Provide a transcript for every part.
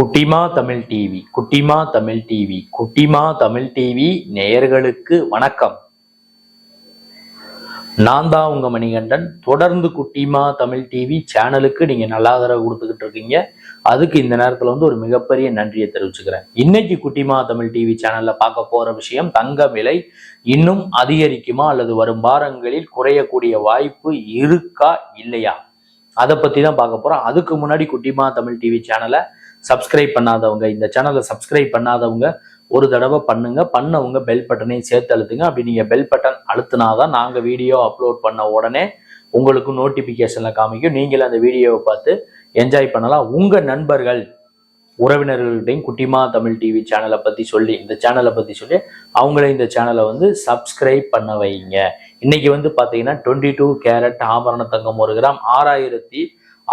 குட்டிமா தமிழ் டிவி குட்டிமா தமிழ் டிவி குட்டிமா தமிழ் டிவி நேயர்களுக்கு வணக்கம். நான் தான் உங்க மணிகண்டன். தொடர்ந்து குட்டிமா தமிழ் டிவி சேனலுக்கு நீங்க நல்லா ஆதரவு கொடுத்துக்கிட்டு இருக்கீங்க. அதுக்கு இந்த நேரத்துல வந்து ஒரு மிகப்பெரிய நன்றியை தெரிவிச்சுக்கிறேன். இன்னைக்கு குட்டிமா தமிழ் டிவி சேனல்ல பார்க்க போற விஷயம் தங்க விலை இன்னும் அதிகரிக்குமா அல்லது வரும் வாரங்களில் குறையக்கூடிய வாய்ப்பு இருக்கா இல்லையா? அதை பத்தி தான் பார்க்க போறோம். அதுக்கு முன்னாடி குட்டிமா தமிழ் டிவி சேனலை சப்ஸ்கிரைப் பண்ணாதவங்க இந்த சேனலை சப்ஸ்கிரைப் பண்ணாதவங்க ஒரு தடவை பண்ணுங்க. பண்ணவங்க பெல் பட்டனையும் சேர்த்து அழுத்துங்க. அப்படி நீங்கள் பெல் பட்டன் அழுத்தினாதான் நாங்கள் வீடியோ அப்லோட் பண்ண உடனே உங்களுக்கு நோட்டிஃபிகேஷனில் காமிக்கும். நீங்களும் அந்த வீடியோவை பார்த்து என்ஜாய் பண்ணலாம். உங்கள் நண்பர்கள் உறவினர்கள்ட்டையும் குட்டிமா தமிழ் டிவி சேனலை பற்றி சொல்லி இந்த சேனலை பற்றி சொல்லி அவங்கள இந்த சேனலை வந்து சப்ஸ்கிரைப் பண்ண வைங்க. இன்னைக்கு வந்து பார்த்தீங்கன்னா டுவெண்ட்டி டூ கேரட் ஆபரண தங்கம் ஒரு கிராம் ஆறாயிரத்தி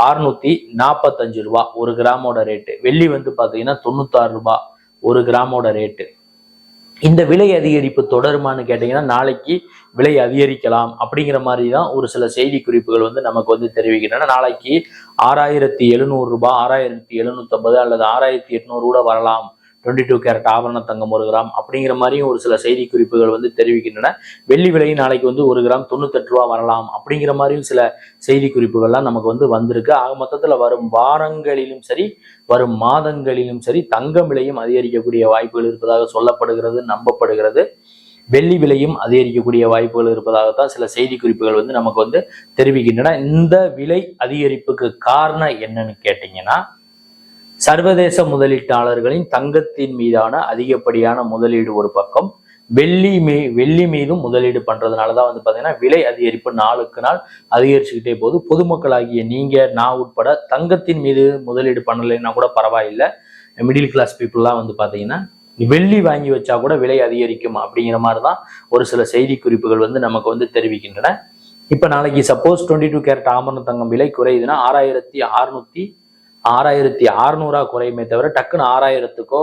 அறுநூத்தி நாற்பத்தஞ்சு ரூபா ஒரு கிராமோட ரேட்டு வெள்ளி வந்து பார்த்தீங்கன்னா தொண்ணூத்தாறு ரூபா ஒரு கிராமோட ரேட்டு இந்த விலை அதிகரிப்பு தொடருமான்னு கேட்டீங்கன்னா நாளைக்கு விலை அதிகரிக்கலாம் அப்படிங்கிற மாதிரி தான் ஒரு சில செய்தி குறிப்புகள் வந்து நமக்கு வந்து தெரிவிக்கின்றன. நாளைக்கு ஆறாயிரத்தி எழுநூறு ரூபாய் ஆறாயிரத்தி எழுநூற்றம்பது அல்லது ஆறாயிரத்தி எட்நூறு கூட வரலாம். டுவெண்ட்டி டூ கேரட் ஆபரண தங்கம் ஒரு கிராம் அப்படிங்கிற மாதிரியும் ஒரு சில செய்தி குறிப்புகள் வந்து தெரிவிக்கின்றன. வெள்ளி விலை நாளைக்கு வந்து ஒரு கிராம் தொண்ணூத்தெட்டு ரூபா வரலாம் அப்படிங்கிற மாதிரியும் சில செய்தி குறிப்புகள்லாம் நமக்கு வந்து வந்திருக்கு. ஆக மொத்தத்தில் வரும் வாரங்களிலும் சரி வரும் மாதங்களிலும் சரி தங்கம் விலையும் அதிகரிக்கக்கூடிய வாய்ப்புகள் இருப்பதாக சொல்லப்படுகிறது நம்பப்படுகிறது. வெள்ளி விலையும் அதிகரிக்கக்கூடிய வாய்ப்புகள் இருப்பதாகத்தான் சில செய்தி குறிப்புகள் வந்து நமக்கு வந்து தெரிவிக்கின்றன. இந்த விலை அதிகரிப்புக்கு காரணம் என்னன்னு கேட்டீங்கன்னா சர்வதேச முதலீட்டாளர்களின் தங்கத்தின் மீதான அதிகப்படியான முதலீடு ஒரு பக்கம் வெள்ளி மீ வெள்ளி மீதும் முதலீடு பண்றதுனால தான் வந்து பார்த்தீங்கன்னா விலை அதிகரிப்பு நாளுக்கு நாள் அதிகரிச்சுக்கிட்டே போகுது. பொதுமக்களாகிய நீங்க நான் உட்பட தங்கத்தின் மீது முதலீடு பண்ணலைன்னா கூட பரவாயில்லை. மிடில் கிளாஸ் பீப்புளெலாம் வந்து பார்த்தீங்கன்னா வெள்ளி வாங்கி வச்சா கூட விலை அதிகரிக்கும் அப்படிங்கிற மாதிரி தான் ஒரு சில செய்தி குறிப்புகள் வந்து நமக்கு வந்து தெரிவிக்கின்றன. இப்போ நாளைக்கு சப்போஸ் டுவெண்ட்டி டூ கேரட் ஆமரண தங்கம் விலை குறையுதுன்னா ஆறாயிரத்தி அறுநூத்தி ஆறாயிரத்தி அறுநூறா குறையுமே தவிர டக்குன்னு ஆறாயிரத்துக்கோ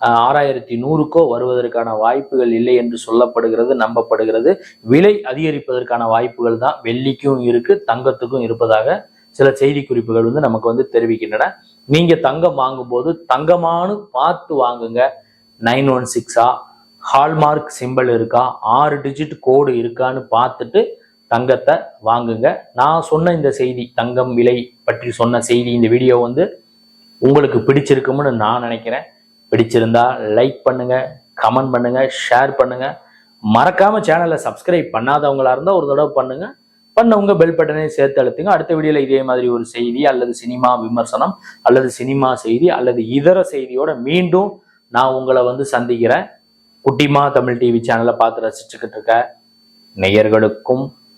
ஆறாயிரத்தி நூறுக்கோ வருவதற்கான வாய்ப்புகள் இல்லை என்று சொல்லப்படுகிறது நம்பப்படுகிறது. விலை அதிகரிப்பதற்கான வாய்ப்புகள் தான் வெள்ளிக்கும் இருக்கு தங்கத்துக்கும் இருப்பதாக சில செய்தி குறிப்புகள் வந்து நமக்கு வந்து தெரிவிக்கின்றன. நீங்க தங்கம் வாங்கும்போது தங்கமானு பார்த்து வாங்குங்க. நைன் ஒன் சிக்ஸா? ஹால்மார்க் சிம்பிள் இருக்கா? ஆறு டிஜிட் கோடு இருக்கான்னு பார்த்துட்டு தங்கத்தை வாங்குங்க. நான் சொன்ன இந்த செய்தி தங்கம் விலை பற்றி சொன்ன செய்தி இந்த வீடியோ வந்து உங்களுக்கு பிடிச்சிருக்கும்னு நான் நினைக்கிறேன். பிடிச்சிருந்தா லைக் பண்ணுங்க கமெண்ட் பண்ணுங்க ஷேர் பண்ணுங்க. மறக்காம சேனலை சப்ஸ்கிரைப் பண்ணாதவங்களா இருந்தால் ஒரு தடவை பண்ணுங்க. பண்ணவங்க பெல் பட்டனை சேர்த்து அழுத்துங்க. அடுத்த வீடியோல இதே மாதிரி ஒரு செய்தி அல்லது சினிமா விமர்சனம் அல்லது சினிமா செய்தி அல்லது இதர செய்தியோட மீண்டும் நான் உங்களை வந்து சந்திக்கிறேன். குட்டிமா தமிழ் டிவி சேனலை பார்த்து ரசிச்சுக்கிட்டு இருக்க நேயர்களுக்கும்